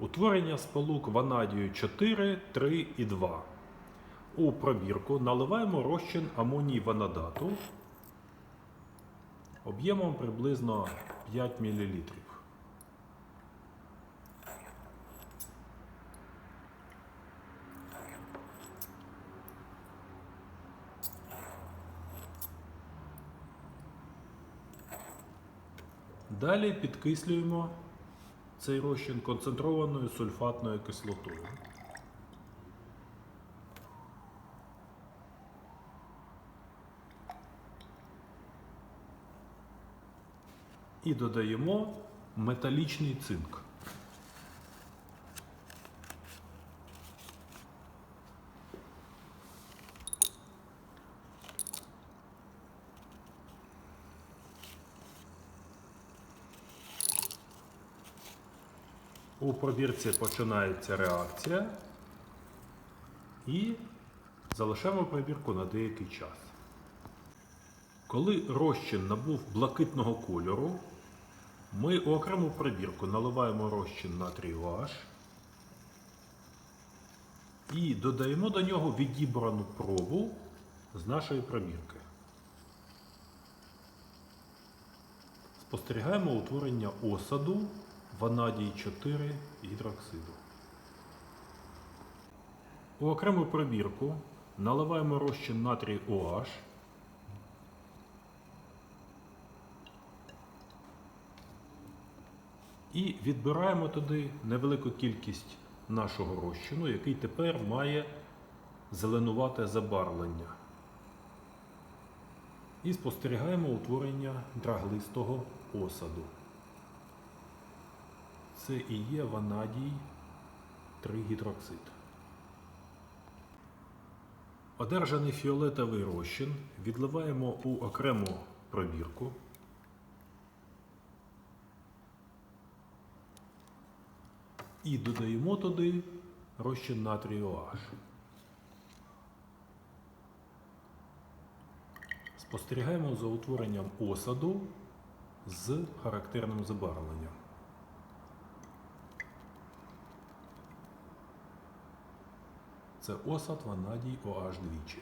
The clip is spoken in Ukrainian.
Утворення сполук ванадію 4, 3 і 2. У пробірку наливаємо розчин амоній ванадату об'ємом приблизно 5 мл. Далі підкислюємо цей розчин концентрованою сульфатною кислотою. І додаємо металічний цинк. У пробірці починається реакція і залишаємо пробірку на деякий час. Коли розчин набув блакитного кольору, ми у окрему пробірку наливаємо розчин натрію OH і додаємо до нього відібрану пробу з нашої пробірки. Спостерігаємо утворення осаду ванадій 4 гідроксиду. У окрему пробірку наливаємо розчин натрій OH і відбираємо туди невелику кількість нашого розчину, який тепер має зеленувате забарвлення. І спостерігаємо утворення драглистого осаду. Це і є ванадій 3 гідроксид. Одержаний фіолетовий розчин відливаємо у окрему пробірку. І додаємо туди розчин натрію OH. Спостерігаємо за утворенням осаду з характерним забарвленням. Це осад ванадій OH двічі.